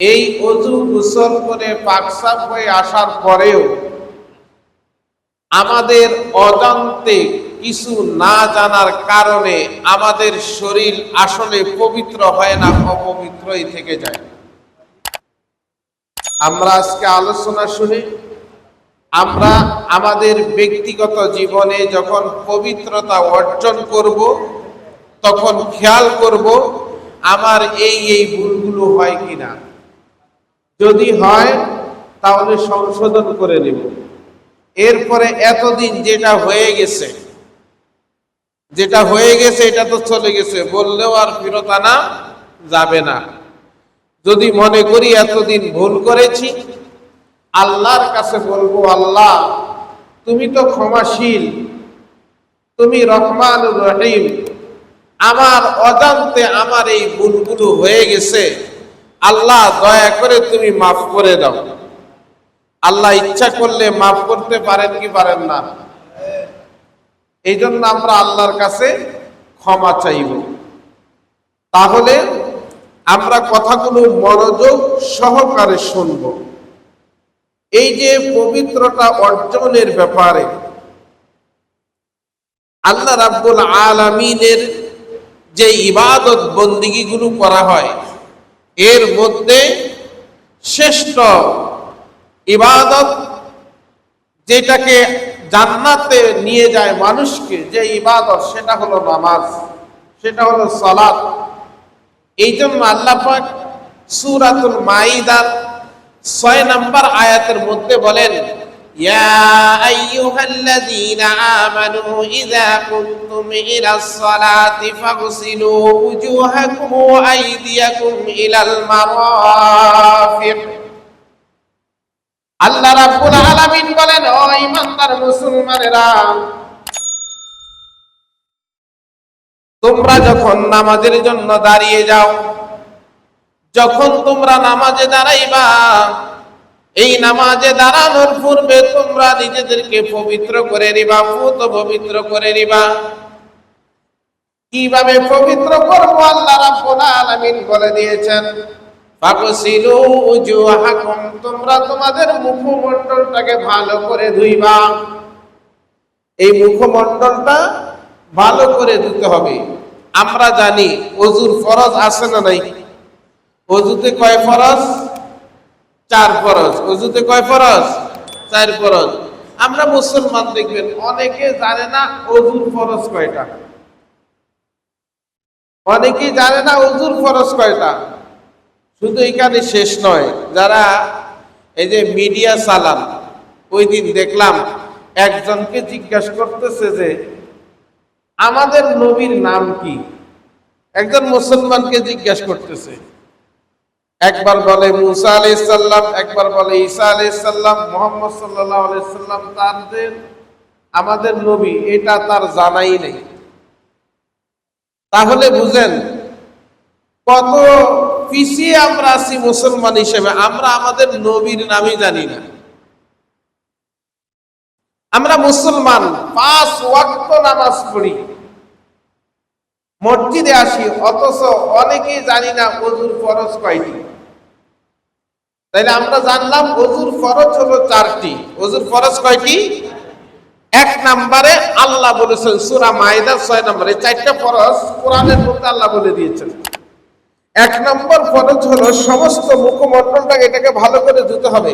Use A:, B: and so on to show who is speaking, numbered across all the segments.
A: এই অজু গোসল করে পাকসাপ হয়ে আসার পরেও আমাদের অজান্তে কিছু না জানার কারণে আমাদের শরীর আসলে পবিত্র হয় না, অপবিত্রই থেকে যায়। আমরা আজকে আলোচনা শুনি, আমরা আমাদের ব্যক্তিগত জীবনে যখন পবিত্রতা অর্জন করব, তখন খেয়াল করব, আমার এই এই ভুলগুলো হয় কিনা। যদি হয়, তাহলে সংশোধন করে নেব। এরপরে এতদিন যেটা হয়ে গেছে, যেটা হয়ে গেছে, এটা তো চলে গেছে, বললেও আর ফেরত আনা যাবে না। যদি মনে করি এতদিন ভুল করেছি, আল্লাহর কাছে বলব, আল্লাহ, তুমি তো ক্ষমাশীল, তুমি রহমান রহিম, আমার অজান্তে আমার এই ভুলগুলো হয়ে গেছে। আল্লাহ দয়া করে তুমি মাফ করে দাও। আল্লাহ ইচ্ছা করলে মাফ করতে পারেন কি পারেন না? এই জন্য আমরা আল্লাহর কাছে ক্ষমা চাইব। তাহলে আমরা কথাগুলো মনোযোগ সহকারে শুনব। এই যে পবিত্রতা অর্জনের ব্যাপারে আল্লাহ রাব্বুল আলামিনের যে ইবাদত বন্দিগিগুলো করা হয় এর মধ্যে শ্রেষ্ঠ ইবাদত যেটাকে জান্নাতে নিয়ে যায় মানুষকে যে ইবাদত, সেটা হলো নামাজ, সেটা হলো সালাত। এই জন্য আল্লাহ সূরাতুল মাইদার ছয় নম্বর আয়াতের মধ্যে বলেন يا أيها الذين آمنوا إذا قمتم إلى الصلاة فاغسلوا وجوهكم وأيديكم إلى المرافق আল্লাহ রাব্বুল আলামিন বলেন ও ইমানদার মুসলমানেরা তোমরা যখন নামাজের জন্য দাঁড়িয়ে যাও যখন তোমরা নামাজে দাঁড়াইবা এই নামাজে দাঁড়ানোর পূর্বে তোমরা নিজেদেরকে পবিত্র করে নিবা পুত পবিত্র করে নিবা। কীভাবে পবিত্র করব আল্লাহ রাব্বুল আলামিন বলে দিয়েছেন, ফাগসিলু উজুহাকুম, তোমরা তোমাদের মুখমণ্ডলটাকে ভালো করে ধুইবা। এই মুখমণ্ডলটা ভালো করে ধুতে হবে। আমরা জানি অজুর ফরজ আছে না নাই? অজুতে কয় ফরজ? চার ফরজ। অজুতে কয় ফরজ? চার ফরজ। আমরা মুসলমান দেখবেন, অনেকে জানে না অজুর ফরজ কয়টা। অনেকে জানে না অজুর ফরজ কয়টা। শুধু এখানে শেষ নয়, যারা এই যে মিডিয়া চালান ওই দিন দেখলাম একজনকে জিজ্ঞাসা করতেছে যে, আমাদের নবীর নাম কি? একজন মুসলমানকে জিজ্ঞাসা করতেছে। একবার বলে মুসা আলাইসাল্লাম একবার বলে ঈসা আলাইসাল্লাম মোহাম্মদ সাল্লাহ আলাইসাল্লাম তাদের আমাদের নবী, এটা তার জানাই নেই। তাহলে বুঝেন, কত পিছিয়ে আমরা আছি মুসলমান হিসেবে, আমরা আমাদের নবীর নামই জানি না। আমরা মুসলমান, পাঁচ ওয়াক্ত নামাজ পড়ি। মসজিদে আসি, অথচ অনেকেই জানি না অজুর ফরজ কয়টি। তাইলে আমরা জানলাম অজুর ফরজ হলো চারটি। অজুর ফরজ কয়টি এক নম্বরে আল্লাহ বলেছেন, সুরা মাইদা ছয় নম্বরে। চারটা ফরজ কোরআনের মধ্যে আল্লাহ বলে দিয়েছেন। এক নম্বর ফরজ হলো সমস্ত মুখমণ্ডলটাকে এটাকে ভালো করে ধুতে হবে।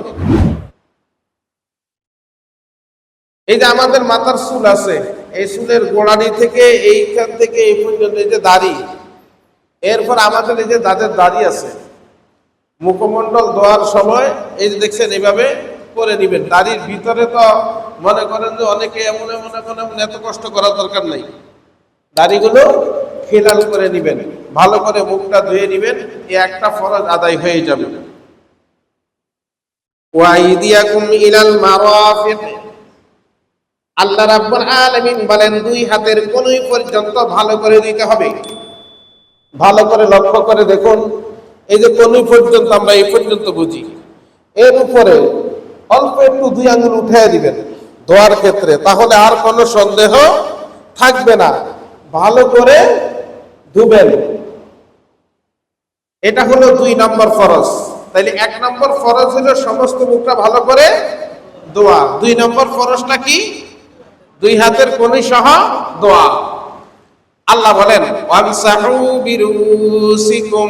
A: এই যে আমাদের মাথার চুল আছে, এই চুলের গোড়ানি থেকে এইখান থেকে এই পর্যন্ত এই যে দাড়ি, এরপর আমাদের এই যে দাঁতের দাড়ি আছে মুখমণ্ডল ধোয়ার সময়, এই যে দেখছেন, এইভাবে করে নিবেন। দাড়ির ভিতরে তো মনে করেন যে অনেকে এমন এমন এমন এমন, এত কষ্ট করার দরকার নাই। দাড়িগুলো খেলাল করে নিবেন, ভালো করে মুখটা ধুয়ে নিবেন এ একটা ফরজ আদায় হয়ে যাবে। আল্লাহ রাব্বুল আলামিন বলেন, দুই হাতের কোনই পর্যন্ত ভালো করে দিতে হবে। ভালো করে লক্ষ্য করে দেখুন এই যে কোনই পর্যন্ত আমরা এই পর্যন্ত বুঝি, এর উপরে অল্প একটু দুই আঙুল উঠিয়ে দিবেন দোয়ার ক্ষেত্রে, তাহলে আর কোনো সন্দেহ থাকবে না। ভালো করে ধুবেন। এটা হলো দুই নম্বর ফরজ। তাইলে এক নম্বর ফরজ হলো সমস্ত মুখটা ভালো করে দোয়া। দুই নম্বর ফরজটা কি? দুই হাতের কনি সহ দোয়া। আল্লাহ বলেন, ওয়ামসাহু বিরুসিকুম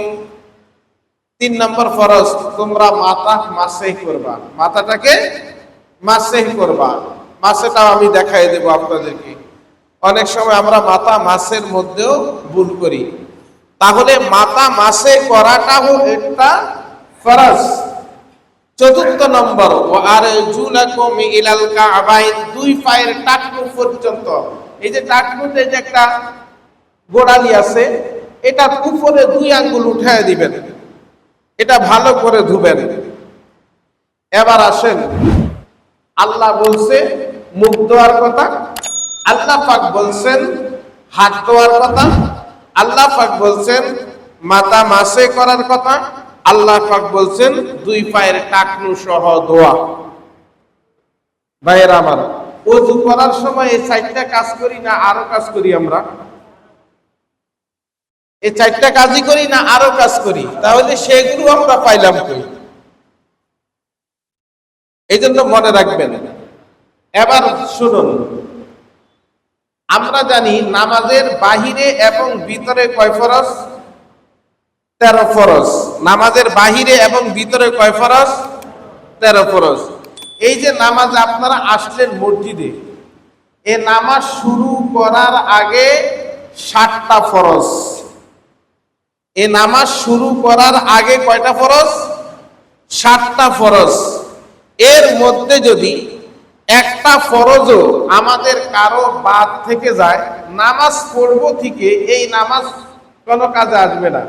A: তিন নম্বর ফরজ, তোমরা মাথা মাসেহ করবা। মাথাটাকে মাসেহ করবা। মাসেটাও আমি দেখাই দেব আপনাদেরকে। অনেক সময় আমরা মাথা মাসের মধ্যেও ভুল করি। তাহলে মাথা মাসে করাটাও একটা ফরজ। চতুর্থ নম্বর আর জুলাকুম ইলাল কাবাইন দুই পায়ের টাকনু পর্যন্ত। এই যে টাকনুতে যে একটা গোড়ালি আছে, এটা উপরে দুই আঙ্গুল উঠায় দিবেন। এটা ভালো করে ধুবেন। এবার আসেন, আল্লাহ বলছে, মুখ ধোয়ার কথা, আল্লাহ পাক বলছেন, হাত ধোয়ার কথা, আল্লাহ পাক বলছেন, মাথা মাসে করার কথা, আল্লাহ পাক বলছেন, দুই পায়ের টাকনু সহ দোয়া ভাইয়ের আমার, অজু করার সময় এই চারটা কাজ করি না, আরও কাজ করি আমরা। এই চারটা কাজই করি না আরও কাজ করি? তাহলে সেগুলো আমরা পাইলাম কই? এই জন্য মনে রাখবেন। এবার শুনুন। আমরা জানি নামাজের বাহিরে এবং ভিতরে কয় ফরজ? তেরো ফরজ। নামাজের বাহিরে এবং ভিতরে কয় ফরজ? তেরো ফরজ। এই যে নামাজ আপনারা আসলেন মসজিদে, এ নামাজ শুরু করার আগে ষাটটা ফরজ। এ নামাজ শুরু করার আগে কয়টা ফরজ? ষাটটা ফরজ। এর মধ্যে যদি একটা ফরজও আমাদের কারও বাদ থেকে যায়, নামাজ পড়ব থেকে এই নামাজ কোনো কাজে আসবে না।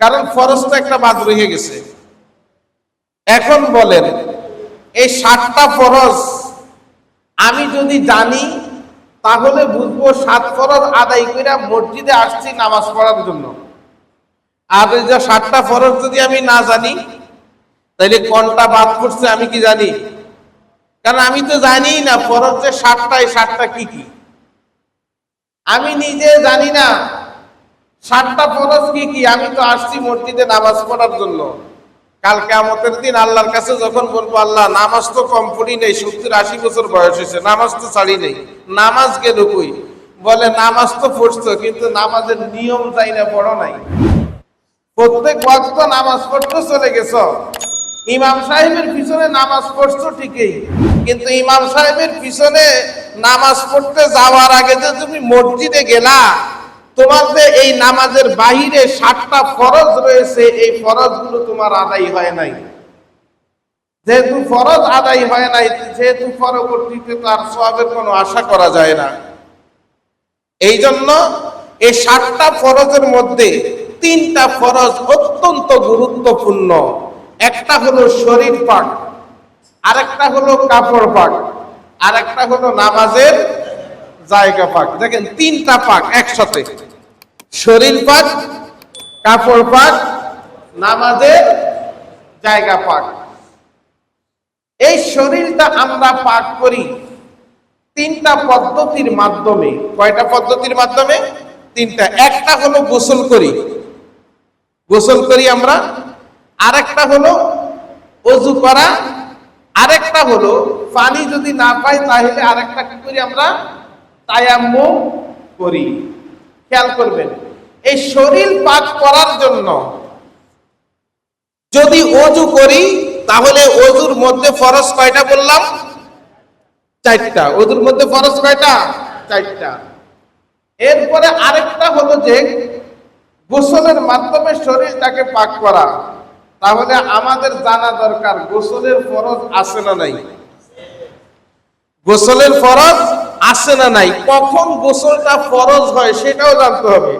A: কারণ ফরজটা একটা বাদ রয়ে গেছে। এখন বলেন, এই সাতটা ফরজ আমি যদি জানি, তাহলে বুঝব সাত ফরজ আদায় করে মসজিদে আসছি নামাজ পড়ার জন্য। আর যে সাতটা ফরজ যদি আমি না জানি তাহলে কোনটা বাদ পড়ছে আমি কি জানি? কারণ আমি তো জানি না ফরজ যে সাতটা, এই সাতটা কি কি। আমি নিজে জানি না সাতটা ফরজ কি কি। আমি তো আসছি মসজিদে নামাজ পড়ার জন্য। কাল কেমতের দিন আল্লাহর কাছে যখন বলব, আল্লাহ, নামাজ তো কম পড়ি নেই, সত্তর আশি বছর বয়স হয়েছে, নামাজ তো ছাড়ি নেই, নামাজ গেল কই? বলে, নামাজ তো পড়ছো, কিন্তু নামাজের নিয়ম চাই না, পড়ো নাই। প্রত্যেক ওয়াক্ত নামাজ পড়তে চলে গেছ। ইমাম সাহেবের পিছনে নামাজ পড়ছো ঠিকই, কিন্তু ইমাম সাহেবের পিছনে নামাজ পড়তে যাওয়ার আগে যে তুমি মসজিদে গেলা তোমার যে এই নামাজের বাহিরে ষাটটা ফরজ রয়েছে, এই ফরজগুলো তোমার আদায় হয় নাই। যেহেতু ফরজ আদায় হয় নাই, যেহেতু পরবর্তীতে তার সবের কোনো আশা করা যায় না। এই জন্য এই ষাটটা ফরজের মধ্যে তিনটা ফরজ অত্যন্ত গুরুত্বপূর্ণ। একটা হলো শরীর পাক, আরেকটা হলো কাপড় পাক, আরেকটা হলো নামাজের জায়গা পাক। দেখেন, তিনটা পাক একসাথে। শরীর পাক, কাপড় পাক, নামাজের জায়গা পাক। এই শরীরটা আমরা পাক করি তিনটা পদ্ধতির মাধ্যমে। কয়টা পদ্ধতির মাধ্যমে? তিনটা। একটা হলো গোসল করি। গোসল করি আমরা। আরেকটা হলো অজু করা। আরেকটা হলো পানি যদি না পাই তাহলে আরেকটা কি করি আমরা? তায়াম্মু করি। খেয়াল করবেন, এই শরীর পাক করার জন্য যদি অজু করি, তাহলে অজুর মধ্যে ফরজ কয়টা বললাম? চারটা। অজুর মধ্যে ফরজ কয়টা? চারটা। এরপরে আরেকটা হলো যে গোসলের মাধ্যমে শরীরটাকে পাক করা। তাহলে আমাদের জানা দরকার, গোসলের ফরজ আছে না নাই? গোসলের ফরজ আছে না নাই? কখন গোসলটা ফরজ হয় সেটাও জানতে হবে।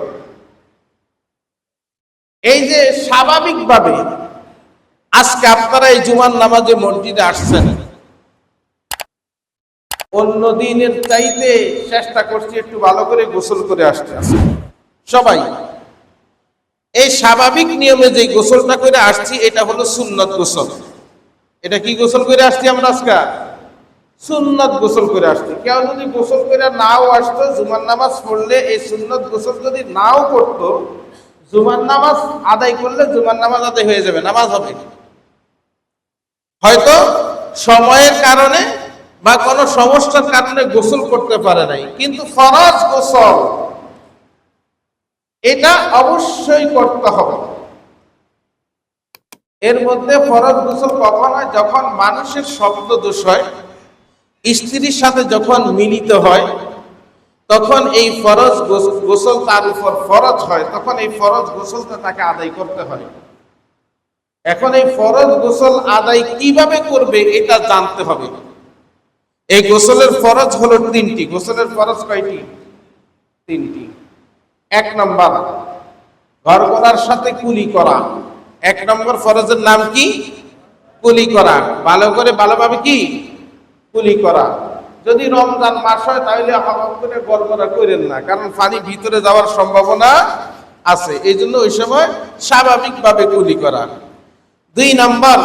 A: এই যে স্বাভাবিকভাবে আজকে আপনারা এই জুমার নামাজে মসজিদে আসছেন। অন্য দিনের চাইতে চেষ্টা করছি একটু ভালো করে গোসল করে আসতে। আসে সবাই এই স্বাভাবিক নিয়মে যে গোসলটা করে আসছি, এটা হলো সুন্নত গোসল। এটা কি গোসল করে আসছি আমরা আজকে? সুন্নত গোসল করে আসছি। কেউ যদি গোসল করে নাও আসতো, জুমার নামাজ পড়লে এই সুন্নত গোসল যদি নাও করতো, জুমার নামাজ আদায় করলে জুমার নামাজ আদায় হয়ে যাবে, নামাজ হবে হয়তো সময়ের কারণে বা কোনো সমস্যার কারণে গোসল করতে পারে নাই, কিন্তু ফরজ গোসল এটা অবশ্যই করতে হবে। এর মধ্যে ফরজ গোসল কখন হয় যখন মানুষের শব্দ দোষ হয়, স্ত্রীর সাথে যখন মিলিত হয়, তখন এই ফরজ গোস- গোসল তার উপর ফরজ হয়, তখন এই ফরজ গোসলটা তাকে আদায় করতে হয়। এখন এই ফরজ গোসল আদায় কীভাবে করবে এটা জানতে হবে। এই গোসলের ফরজ হলো তিনটি। গোসলের ফরজ কয়টি? তিনটি। এক নম্বর ঘর করার সাথে কুলি করা। এক নম্বর ফরজের নাম কি? কুলি করা। ভালো করে ভালোভাবে কি? কুলি করা। যদি রমজান মাস হয়, তাহলে হওয়া করে গড়বড়া করেন না, কারণ পানি ভিতরে যাওয়ার সম্ভাবনা আছে। এই জন্য ওই সময় স্বাভাবিকভাবে কুলি করা। দুই নম্বর,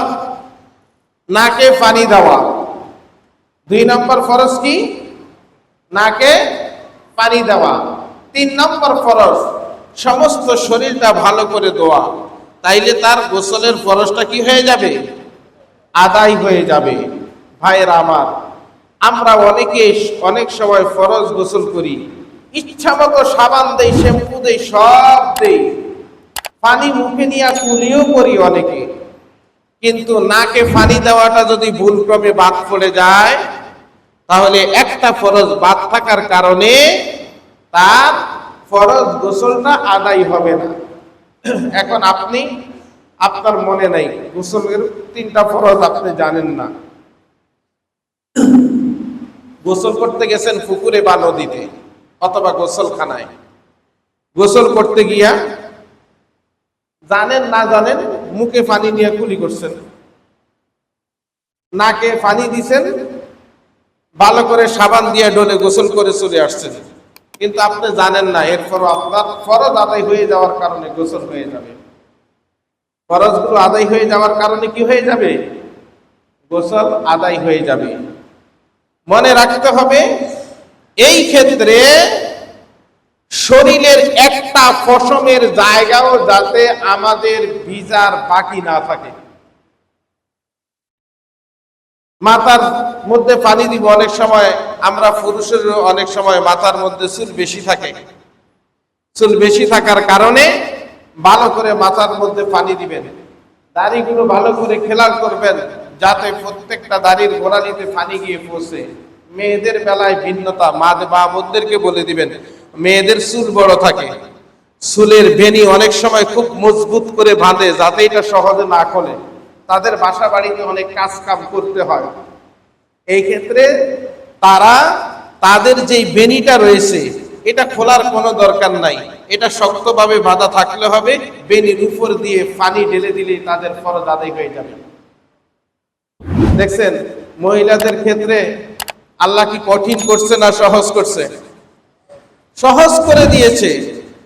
A: নাকে পানি দেওয়া। দুই নম্বর ফরজ কি? নাকে পানি দেওয়া। তিন নম্বর ফরজ, সমস্ত শরীরটা ভালো করে দোয়া তাইলে তার গোসলের ফরজটা কি হয়ে যাবে? আদায় হয়ে যাবে। ভাইয়েরা আমার, আমরা অনেকে অনেক সময় ফরজ গোসল করি। ইচ্ছা মতো সাবান দেই, শ্যাম্পু দেই, সব দেই। পানি মুখে নিয়ে কুলিও করি অনেকে। কিন্তু নাকে পানি দেওয়াটা যদি ভুলক্রমে বাদ পড়ে যায়, তাহলে একটা ফরজ বাদ থাকার কারণে তার ফরজ গোসলটা আদায় হবে না। এখন আপনি, আপনার মনে নাই, গোসলের তিনটা ফরজ আপনি জানেন না। গোসল করতে গেছেন পুকুরে বা নদীতে অথবা গোসলখানায়। গোসল করতে গিয়া জানেন না জানেন, মুখে পানি নিয়ে কুলি করছেন। নাকে পানি দিছেন, ভালো করে সাবান দিয়ে ডলে গোসল করে চলে আসছেন। কিন্তু আপনি জানেন না এরপর আপনার ফরজ আদায় হয়ে যাওয়ার কারণে গোসল হয়ে যাবে। ফরজগুলো আদায় হয়ে যাওয়ার কারণে কি হয়ে যাবে? গোসল আদায় হয়ে যাবে। মনে রাখতে হবে, এই ক্ষেত্রে শরীরের একটা ফসমের জায়গাও যাতে আমাদের ভিজার বাকি না থাকে। মাথার মধ্যে পানি দিব, অনেক সময় আমরা পুরুষের অনেক সময় মাথার মধ্যে চুল বেশি থাকে। চুল বেশি থাকার কারণে ভালো করে মাথার মধ্যে পানি দিবেন। দাড়িগুলো ভালো করে খেলাল করবেন, যাতে প্রত্যেকটা দাড়ির গোড়ালিতে পানি গিয়ে পৌঁছে। মেয়েদের বেলায় ভিন্নতা, মা বাবুদেরকে বলে দিবেন, মেয়েদের চুল বড় থাকে। চুলের বেনি অনেক সময় খুব মজবুত করে বাঁধে, যাতে এটা সহজে না খোলে। তাদের বাসা বাড়িতে অনেক কাজ কাম করতে হয়। এই ক্ষেত্রে তারা তাদের যেই বেনিটা রয়েছে, এটা খোলার কোনো দরকার নাই। এটা শক্তভাবে বাঁধা থাকলে হবে, বেনির উপর দিয়ে পানি ঢেলে দিলেই তাদের ফরজ আদায় হয়ে যাবে। দেখছেন, মহিলাদের ক্ষেত্রে আল্লাহ কি কঠিন করছে না সহজ করছে? সহজ করে দিয়েছে।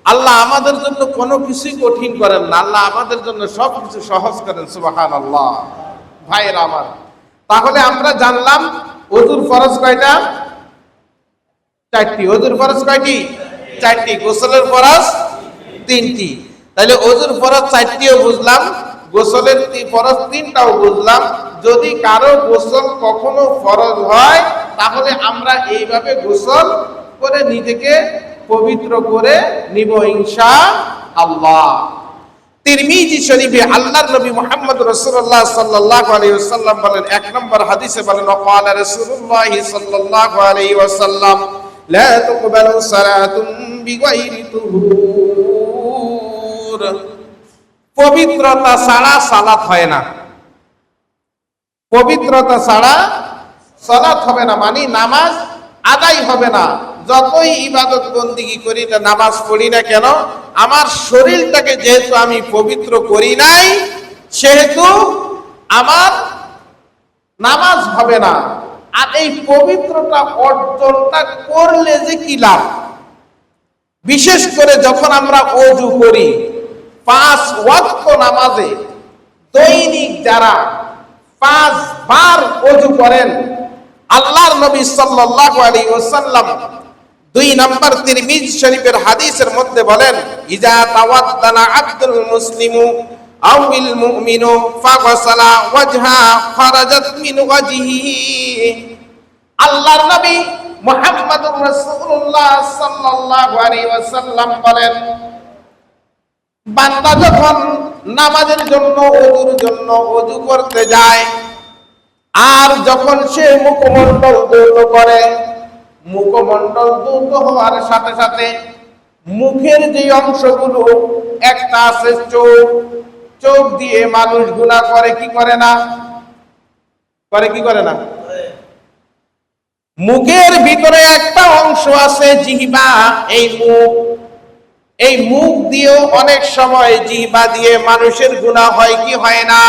A: আল্লাহ আমাদের জন্য কোনো কিছুই কঠিন করেন না। আল্লাহ আমাদের জন্য সব কিছু সহজ করেন সুবাহান আল্লাহ ভাইয়ের আমার, তাহলে আমরা জানলাম অজুর ফরজ কয়টা? চারটি। অজুর ফরজ কয়টি? চারটি। গোসলের ফরজ তিনটি। তাহলে অজুর ফরজ চারটিও বুঝলাম, গোসলের ফরজ তিনটাও বুঝলাম। যদি কারও গোসল কখনো ফরজ হয়, তাহলে আমরা এইভাবে গোসল করে নিজেকে পবিত্র করে নিব ইনশা আল্লাহ তিরমিজি শরীফে আল্লাহর নবী মুহাম্মদ রাসূলুল্লাহ সাল্লাল্লাহু আলাইহি বলেন, এক নম্বর হাদিসে বলেন, ওয়াকালা রাসূলুল্লাহ সাল্লাল্লাহু আলাইহি পবিত্রতা ছাড়া সালাত হয় না। পবিত্রতা ছাড়া সালাত হবে না মানে নামাজ আদায় হবে না। যতই ইবাদত বন্দিগি করি না নামাজ পড়ি না কেন? আমার শরীরটাকে যেহেতু আমি পবিত্র করি নাই, সেহেতু আমার নামাজ হবে না। আর এই পবিত্রতা অর্জনটা করলে যে কি লাভ? বিশেষ করে যখন আমরা অজু করি, পাঁচ ওয়াক্ত নামাজে দৈনিক যারা পাঁচ বার অজু করেন, আল্লাহর নবী সাল্লাল্লাহু আলাইহি ওয়াসাল্লাম দুই নাম্বার তিরমিজ শরীফের হাদিসের মধ্যে বলেন, ইজা তাওয়াদ্দালা আব্দুল মুসলিমু আউল মুমিনু ফাগসালা ওয়াজহা ফারাজাত মিন ওয়াজহিহি। আল্লাহর নবী মুহাম্মদুর রাসূলুল্লাহ সাল্লাল্লাহু আলাইহি ওয়াসাল্লাম বলেন, বান্দা যখন নামাজের জন্য ওযুর জন্য ওযু করতে যায়, আর যখন সে মুখমণ্ডল দৌড় করে মুখমণ্ডল দৌত হওয়ার সাথে সাথে মুখের যে অংশগুলো, একটা আছে চোখ। চোখ দিয়ে মানুষ গুণা করে, কি করে না? করে, কি করে না? মুখের ভিতরে একটা অংশ আছে জিহ্বা, এই মুখ। এই মুখ দিয়েও অনেক সময় জিহ্বা দিয়ে মানুষের গুনাহ হয়, কি হয় না?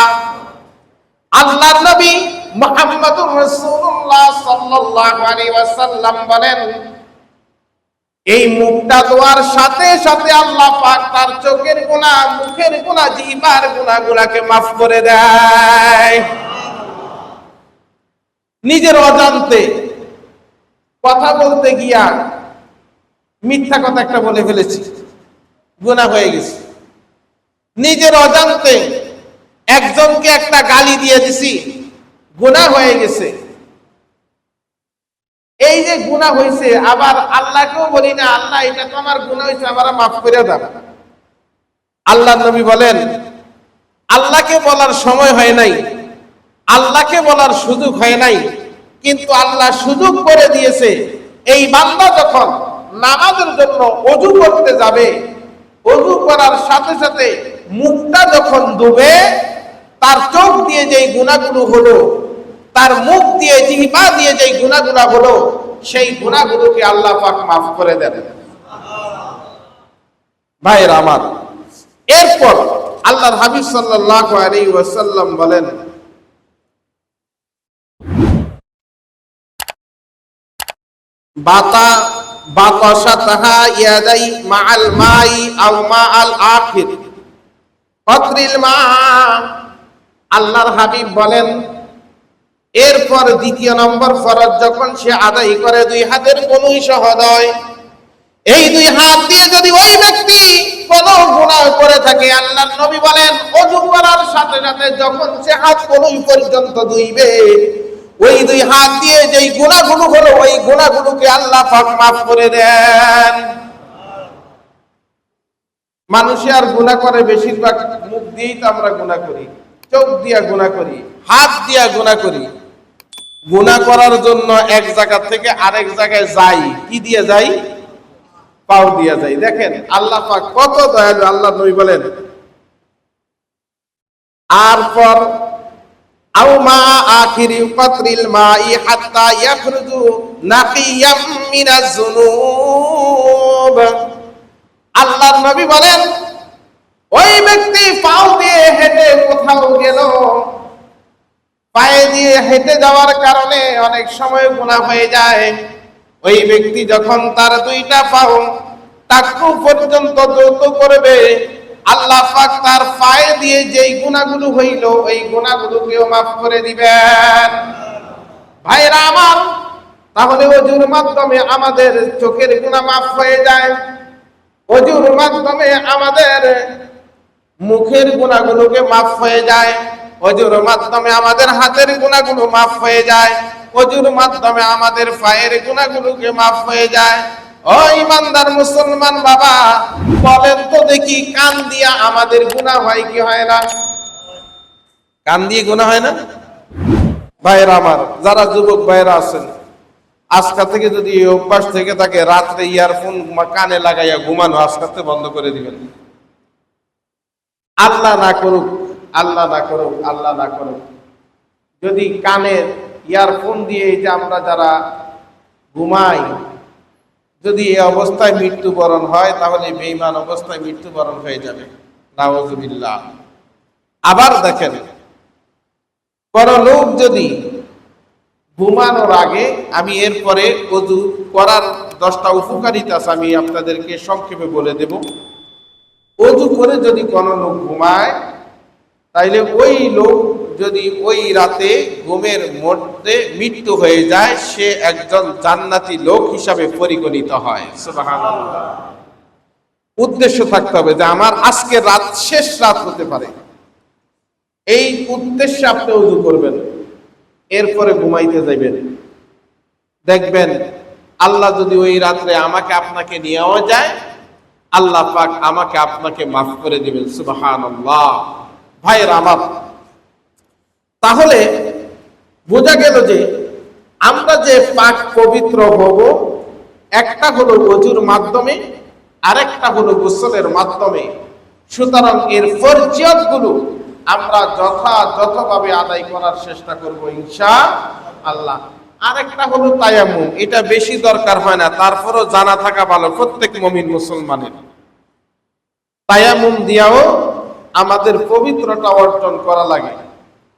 A: আল্লাহর নবী মুহাম্মদুর রাসূলুল্লাহ সাল্লাল্লাহু আলাইহি ওয়াসাল্লাম বলেন, এই মুখটা দোয়ার সাথে সাথে আল্লাহ পাক তার চোখের গুনাহ মুখের গুনাহ জিহ্বার গুনাহগুলোকে মাফ করে দেয়। নিজের অজান্তে কথা বলতে গিয়া মিথ্যা কথা একটা বলে ফেলেছি গুনাহ হয়ে গেছে। নিজের অজান্তে একজনকে একটা গালি দিয়ে দিছি গুনাহ হয়ে গেছে। এই যে গুনাহ হয়েছে আবার আল্লাহকেও বলি না, আল্লাহ, এটা তো আমার গুনাহ হয়েছে আমার মাফ করে দাও। আল্লাহ নবী বলেন, আল্লাহকে বলার সময় হয় নাই, আল্লাহকে বলার সুযোগ হয় নাই, কিন্তু আল্লাহ সুযোগ করে দিয়েছে, এই বান্দা যখন নামাজের জন্য অজু করতে যাবে, অজু করার সাথে সাথে মুখটা যখন ডুবে, তার চোখ দিয়ে যেই গুণাগুলো হলো তার মুখ দিয়ে জিহ্বা দিয়ে যেই গুণাগুলো হলো, সেই গুণাগুলোকে আল্লাহ পাক মাফ করে দেন। ভাইয়ের আমার, এরপর আল্লাহর হাবিব সাল্লাল্লাহু আলাইহি ওয়াসাল্লাম বলেন, বাতা বাতাসাতাহা ইয়াদাই মাআল মাই আও মাআল আখির। কতরিল মা, আল্লাহর হাবিব বলেন এরপর দ্বিতীয় নম্বর ফরজ যখন সে আদায় করে, দুই হাতের কোনই সহদয় এই দুই হাত দিয়ে যদি ওই ব্যক্তি কোন গুনাহ করে থাকে, আল্লাহর নবী বলেন, অজু করার সাথে সাথে যখন সে হাত কোনই পর্যন্ত ধুইবে, ওই দুই হাত দিয়ে যেই গুণাগুলো হলো, ওই গুণাগুলোকে আল্লাহ পাক মাফ করে দেন। মানুষে আর গুণা করে, বেশিরভাগ মুখ দিয়েই তো আমরা গুণা করি, চোখ দিয়া গুণা করি, হাত দিয়া গুণা করি। গুণা করার জন্য এক জায়গা থেকে আরেক জায়গায় যাই, কি দিয়ে যাই? পাও দিয়া যাই। দেখেন, আল্লাহ পাক কত দয়ালু, আল্লাহ নবী বলেন, আর পর আও মা আখিরি কতরিল মাই হাত্তা ইয়াখরুজু নাকিয়াম মিনাজ যুনুব। আল্লাহর নবী বলেন, ওই ব্যক্তি পাও দিয়ে হেঁটে কোথাও গেল। পায়ে দিয়ে হেঁটে যাওয়ার কারণে অনেক সময় গুনাহ হয়ে যায়। ওই ব্যক্তি যখন তার দুইটা পাও টাকু পর্যন্ত দ্রুত করবে, আল্লাহ পাক তার পায়ে দিয়ে যেই গুণাগুলো হইল, ওই গুণাগুলোকেও মাফ করে দিবেন। ভাইরা আমার, তাহলে অজুর মাধ্যমে আমাদের চোখের গুণা মাফ হয়ে যায়। অজুর মাধ্যমে আমাদের মুখের গুণাগুলোকে মাফ হয়ে যায়। অজুর মাধ্যমে আমাদের হাতের গুণাগুলো মাফ হয়ে যায়। অজুর মাধ্যমে আমাদের পায়ের গুণাগুলোকে মাফ হয়ে যায়। ও ইমানদার মুসলমান বাবা, বলেন তো দেখি কান দিয়া আমাদের গুনাহ হয় কি হয় না? কান দিয়ে গুনাহ হয় না? ভাইয়েরা আমার, যারা যুবক ভাইয়েরা আছেন, আজকা থেকে যদি অভ্যাস থেকে থাকে, রাত্রে ইয়ারফোন কানে লাগাইয়া ঘুমানো আজকা থেকে বন্ধ করে দিবেন। আল্লাহ না করুক আল্লাহ না করুক, আল্লাহ না করুক। যদি কানের ইয়ারফোন দিয়ে এই যে আমরা যারা ঘুমাই, যদি এই অবস্থায় মৃত্যুবরণ হয়, তাহলে বেইমান অবস্থায় মৃত্যুবরণ হয়ে যাবে। নাওজুবিল্লাহ আবার দেখেন, কোন লোক যদি ঘুমানোর আগে আমি এরপরে অজু করার দশটা উপকারিতা আমি আপনাদেরকে সংক্ষেপে বলে দেব। অজু করে যদি কোনো লোক ঘুমায় তাইলে ওই লোক যদি ওই রাতে ঘুমের মধ্যে মৃত্যু হয়ে যায় সে একজন জান্নাতি লোক হিসাবে পরিগণিত হয়। উদ্দেশ্য থাকতে হবে যে আমার আজকে রাত শেষ রাত হতে পারে। এই উদ্দেশ্যে আপনি উজু করবেন এরপরে ঘুমাইতে যাইবেন। দেখবেন আল্লাহ যদি ওই রাত্রে আমাকে আপনাকে নিয়েও যায় আল্লাহ পাক আমাকে আপনাকে মাফ করে দিবেন সুবাহান ভাইয়ের আমার তাহলে বোঝা গেল যে আমরা যে পাক পবিত্র হব, একটা হলো অজুর মাধ্যমে, আরেকটা হলো গোসলের মাধ্যমে। সুতরাং এর ফরজিয়তগুলো আমরা যথাযথভাবে আদায় করার চেষ্টা করব ইনশা আল্লাহ আরেকটা হলো তায়ামুম, এটা বেশি দরকার হয় না, তারপরও জানা থাকা ভালো প্রত্যেক মমিন মুসলমানের। তায়ামুম দিয়াও আমাদের পবিত্রতা অর্জন করা লাগে।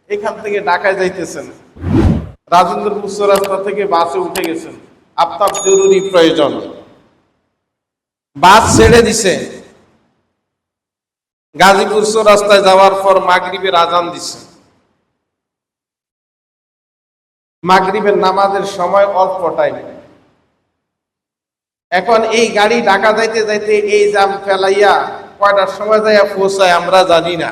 A: এখান থেকে ঢাকায় যাইতেছেন। রাজেন্দ্র পুষ্য রাস্তা থেকে বাসে উঠে গেছেন। আপনার জরুরি প্রয়োজন। বাস ছেড়ে দিছে। গাজীপুর রাস্তায় যাওয়ার পর মাগরিবের আজান দিছে। মাগরিবের নামাজের সময় অল্প টাইম এখন এই গাড়ি ঢাকা যাইতে যাইতে এই জাম ফেলাইয়া কয়টার সময় যাইয়া পৌঁছায় আমরা জানি না।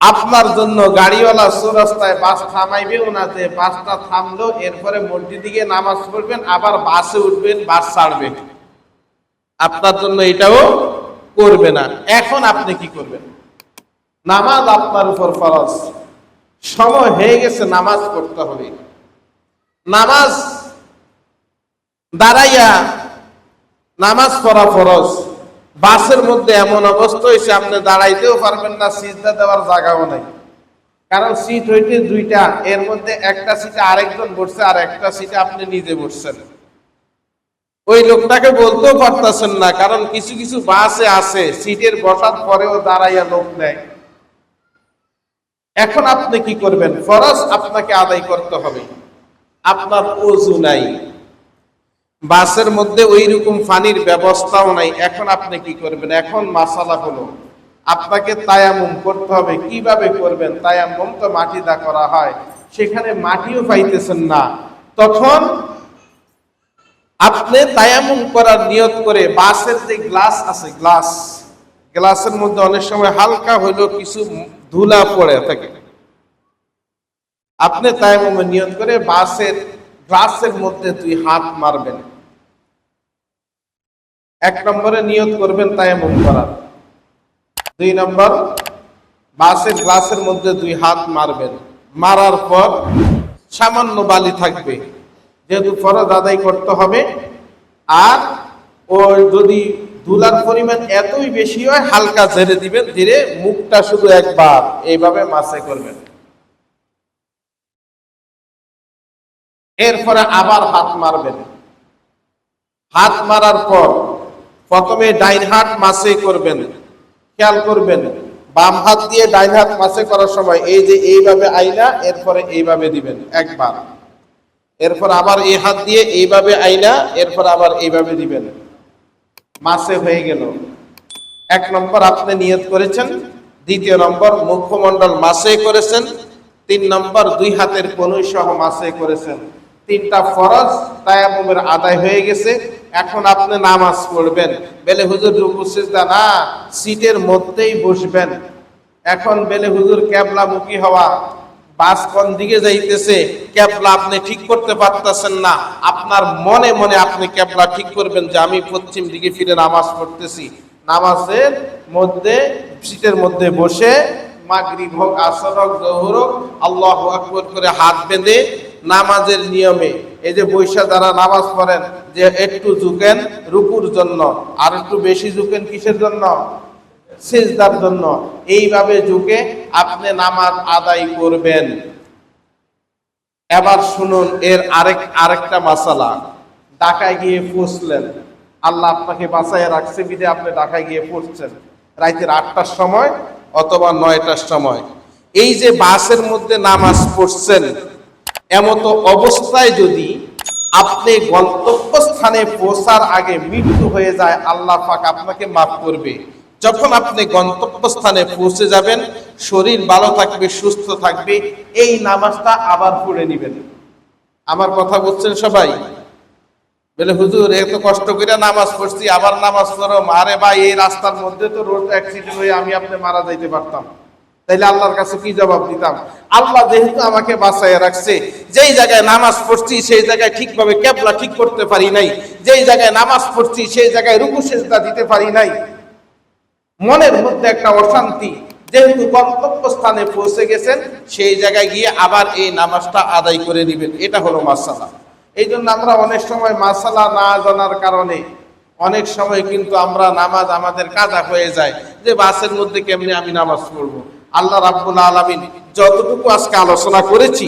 A: আপনার জন্য গাড়িওয়ালা সুরাস্তায় বাস থামাইবেও না, যে বাসটা থামলো, এরপরে মসজিদ দিকে নামাজ পড়বেন, আবার বাসে উঠবেন, বাস ছাড়বেন। আপনার জন্য এটাও করবে না। এখন আপনি কি করবেন? নামাজ আপনার উপর ফরজ। সময় হয়ে গেছে, নামাজ পড়তে হবে। নামাজ দাঁড়াইয়া নামাজ পড়া ফরজ। বাসের মধ্যে এমন অবস্থা হয়েছে, আপনি দাঁড়াইতেও পারবেন না সিজদা দেওয়ার জায়গাও নাই। কারণ সিট হইতে দুইটা, এর মধ্যে একটা সিটে আরেকজন বসছে আর একটা সিটে আপনি নিজে বসছেন। ওই লোকটাকে বলতেও পারতেছেন না, কারণ কিছু কিছু বাসে আছে, সিটের বসার পরেও দাঁড়াইয়া লোক নেয়। এখন আপনি কি করবেন? ফরজ আপনাকে আদায় করতে হবে। আপনার অজু নাই। বাসের মধ্যে ওই রকম পানির ব্যবস্থাও নাই। এখন আপনি কি করবেন? এখন মাসালা হলো, আপনাকে তায়ামুম করতে হবে। কীভাবে করবেন? তায়ামুম তো মাটি দা করা হয়। সেখানে মাটিও পাইতেছেন না। তখন আপনি তায়ামুম করার নিয়ত করে বাসের যে গ্লাস আছে, গ্লাস, গ্লাসের মধ্যে অনেক সময় হালকা হইলেও কিছু ধুলা পড়ে থাকে। আপনি তায়ামুমে নিয়ত করে বাসের গ্লাসের মধ্যে দুই হাত মারবেন। এক নম্বরে নিয়ত করবেন তাই তায়ামুম করার। দুই নম্বর, বাসের গ্লাসের মধ্যে দুই হাত মারবেন। মারার পর সামান্য বালি থাকবে, যেহেতু ফরজ আদায় করতে হবে। আর ও যদি ধুলার পরিমাণ এতই বেশি হয়, হালকা ঝেড়ে দিবেন, ধীরে মুখটা শুধু একবার, এইভাবে মাসে করবেন। এরপরে আবার হাত মারবেন। হাত মারার পর প্রথমে ডাইন হাত মাসে করবেন, খেয়াল করবেন, বাম হাত দিয়ে ডাইন হাত মাসে করার সময় এই যে এইভাবে আইনা, এরপরে এইভাবে দিবেন একবার। এরপর আবার এই হাত দিয়ে এইভাবে আইনা, এরপর আবার এইভাবে দিবেন। মাসে হয়ে গেল। এক নম্বর আপনি নিয়ত করেছেন, দ্বিতীয় নম্বর মুখমণ্ডল মাসে করেছেন, তিন নম্বর দুই হাতের কনুই সহ মাসে করেছেন। তিনটা ফরজ তায়ামুমের আদায় হয়ে গেছে। এখন আপনি নামাজ পড়বেন। বেলে হুজুর রুকু না, সিটের মধ্যেই বসবেন। এখন বেলে হুজুর ক্যাবলা মুখী হওয়া, বাস কোন দিকে যাইতেছে, ক্যাবলা আপনি ঠিক করতে পারতেছেন না। আপনার মনে মনে আপনি ক্যাবলা ঠিক করবেন যে আমি পশ্চিম দিকে ফিরে নামাজ পড়তেছি। নামাজের মধ্যে, সিটের মধ্যে বসে, মাগরিব হোক, আসর হোক, জহুর হোক, আল্লাহ আকবর করে হাত বেঁধে নামাজের নিয়মে। এই যে বৈশা যারা নামাজ পড়েন, যে একটু ঝুঁকেন রুকুর জন্য, আর একটু বেশি ঝুঁকেন কিসের জন্য? সিজদার জন্য। এইভাবে ঝুঁকে আপনি নামাজ আদায় করবেন। এবার শুনুন এর আরেক, আরেকটা মাসালা। ঢাকায় গিয়ে পৌঁছলেন আল্লাহ আপনাকে বাঁচাইয়া রাখছে বিদে আপনি ঢাকায় গিয়ে পড়ছেন রাইতের আটটার সময় অথবা নয়টার সময়। এই যে বাসের মধ্যে নামাজ পড়ছেন এমত অবস্থায় যদি আপনি গন্তব্যস্থানে পৌঁছার আগে মৃত্যু হয়ে যায়, আল্লাহ পাক আপনাকে মাফ করবে। যখন আপনি গন্তব্যস্থানে পৌঁছে যাবেন, শরীর ভালো থাকবে, সুস্থ থাকবে, এই নামাজটা আবার পড়ে নেবেন। আমার কথা বলছেন সবাই? বলে, হুজুর, এত কষ্ট করে নামাজ পড়ছি, আবার নামাজ পড়ো। আরে ভাই, এই রাস্তার মধ্যে তো রোড অ্যাক্সিডেন্ট হয়ে আমি আপনি মারা যাইতে পারতাম। তাইলে আল্লাহর কাছে কি জবাব দিতাম? আল্লাহ যেহেতু আমাকে বাঁচাইয়া রাখছে, যেই জায়গায় নামাজ পড়ছি, সেই জায়গায় ঠিকভাবে কেবলা ঠিক করতে পারি নাই। যেই জায়গায় নামাজ পড়ছি, সেই জায়গায় রুকু সেজদা দিতে পারি নাই। মনের মধ্যে একটা অশান্তি, যেহেতু গন্তব্য স্থানে পৌঁছে গেছেন, সেই জায়গায় গিয়ে আবার এই নামাজটা আদায় করে নেবেন। এটা হলো মাসালা। এই জন্য আমরা অনেক সময় মাসালা না জানার কারণে, অনেক সময় কিন্তু আমরা নামাজ আমাদের কাজা হয়ে যায়, যে বাসের মধ্যে কেমনি আমি নামাজ পড়ব? আল্লাহ রাব্বুল আলামিন যতটুকু আজকে আলোচনা করেছি,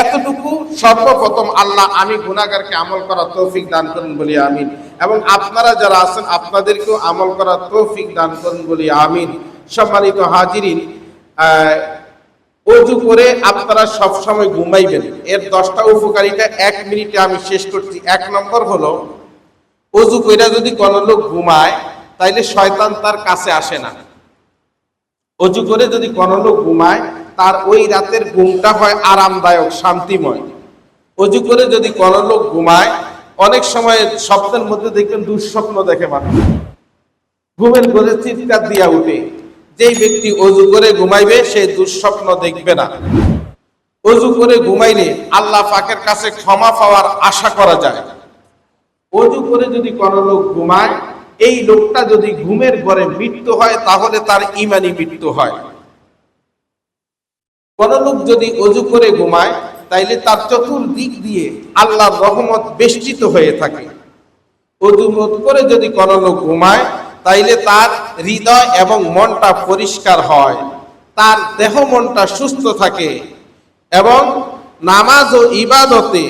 A: এতটুকু সর্বপ্রথম আল্লাহ আমি গুনাহগারকে আমল করার তৌফিক দান করুন বলি আমিন। এবং আপনারা যারা আছেন, আপনাদেরকেও আমল করার তৌফিক দান করুন বলি আমিন। সম্মানিত হাজিরিন অজু করে আপনারা সব সময় ঘুমাইবেন। এর দশটা উপকারিতা এক মিনিটে আমি শেষ করছি। এক নম্বর হলো, অজু কইরা যদি কোনো লোক ঘুমায়, তাইলে শয়তান তার কাছে আসে না। অজু করে যদি কোনো লোক ঘুমায়, তার ওই রাতের ঘুমটা হয় আরামদায়ক, শান্তিময়। অজু করে যদি কোনো লোক ঘুমায়, অনেক সময় স্বপ্নের মধ্যে দেখবেন দুঃস্বপ্ন দেখে মানুষ। ঘুমের ঘরে চিৎকার দিয়া উঠে। যেই ব্যক্তি অজু করে ঘুমাইবে, সে দুঃস্বপ্ন দেখবে না। অজু করে ঘুমাইলে আল্লাহ পাকের কাছে ক্ষমা পাওয়ার আশা করা যায়। অজু করে যদি কোনো লোক ঘুমায় এই লোকটা যদি ঘুমের ঘরে মৃত্যু হয়, তাহলে তার ইমানি মৃত্যু হয়। কোন লোক যদি অজু করে ঘুমায়, তাইলে তার চতুর্দিক দিয়ে আল্লাহর রহমত বেষ্টিত হয়ে থাকে। অজু মত করে যদি কোনো লোক ঘুমায়, তাইলে তার হৃদয় এবং মনটা পরিষ্কার হয়। তার দেহ মনটা সুস্থ থাকে এবং নামাজ ও ইবাদতে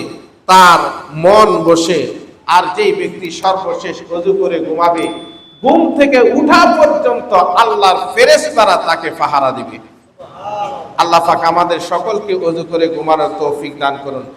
A: তার মন বসে। আর যেই ব্যক্তি সর্বশেষ অজু করে ঘুমাবে, ঘুম থেকে উঠা পর্যন্ত আল্লাহর ফেরেস তারা তাকে পাহারা দিবে। আল্লাহ আমাদের সকলকে অজু করে ঘুমানোর তৌফিক দান করুন।